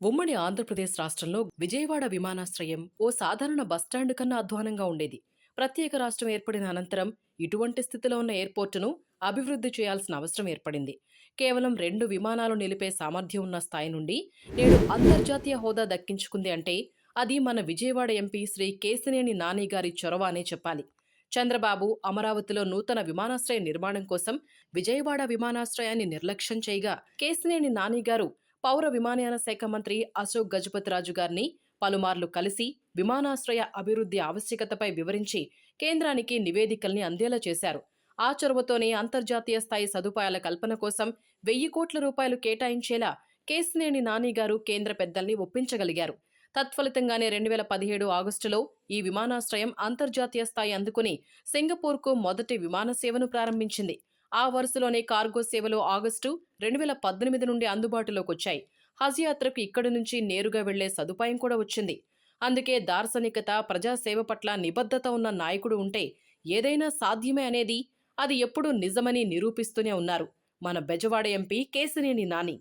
ఉమ్మడి ఆంధ్రప్రదేశ్ రాష్ట్రంలో విజయవాడ విమానాశ్రయం ఓ సాధారణ బస్టాండ్ కన్నా అధ్వానంగా ఉండేది. ప్రత్యేక రాష్ట్రం ఏర్పడిన అనంతరం ఇటువంటి స్థితిలో ఉన్న ఎయిర్పోర్టును అభివృద్ధి చేయాల్సిన అవసరం ఏర్పడింది. కేవలం రెండు విమానాలు నిలిపే సామర్థ్యం ఉన్న స్థాయి నుండి నేడు అంతర్జాతీయ హోదా దక్కించుకుంది అంటే అది మన విజయవాడ ఎంపీ శ్రీ కేసినేని నాని గారి చొరవ అనే చెప్పాలి. చంద్రబాబు అమరావతిలో నూతన విమానాశ్రయ నిర్మాణం కోసం విజయవాడ విమానాశ్రయాన్ని నిర్లక్ష్యం చేయగా కేసినేని నాని గారు పౌర విమానయాన శాఖ మంత్రి అశోక్ గజపతిరాజు గారిని పలుమార్లు కలిసి విమానాశ్రయ అభివృద్ధి ఆవశ్యకతపై వివరించి కేంద్రానికి నివేదికల్ని అందేలా చేశారు. ఆ చొరవతోనే అంతర్జాతీయ స్థాయి సదుపాయాల కల్పన కోసం వెయ్యి కోట్ల రూపాయలు కేటాయించేలా కేసినేని నాని గారు కేంద్ర పెద్దల్ని ఒప్పించగలిగారు. తత్ఫలితంగానే రెండు వేల పదిహేడు ఆగస్టులో ఈ విమానాశ్రయం అంతర్జాతీయ స్థాయి అందుకుని సింగపూర్కు మొదటి విమాన సేవను ప్రారంభించింది. ఆ వరుసలోనే కార్గో సేవలు ఆగస్టు రెండు వేల పద్దెనిమిది నుండి అందుబాటులోకి వచ్చాయి హజ్ యాత్రకు ఇక్కడి నుంచి నేరుగా వెళ్ళే సదుపాయం కూడా వచ్చింది. అందుకే దార్శనికత ప్రజాసేవ పట్ల నిబద్ధత ఉన్న నాయకుడు ఉంటే ఏదైనా సాధ్యమే అనేది అది ఎప్పుడూ నిజమని నిరూపిస్తూనే ఉన్నారు. మన బెజవాడ ఎంపీ కేసినేని నాని.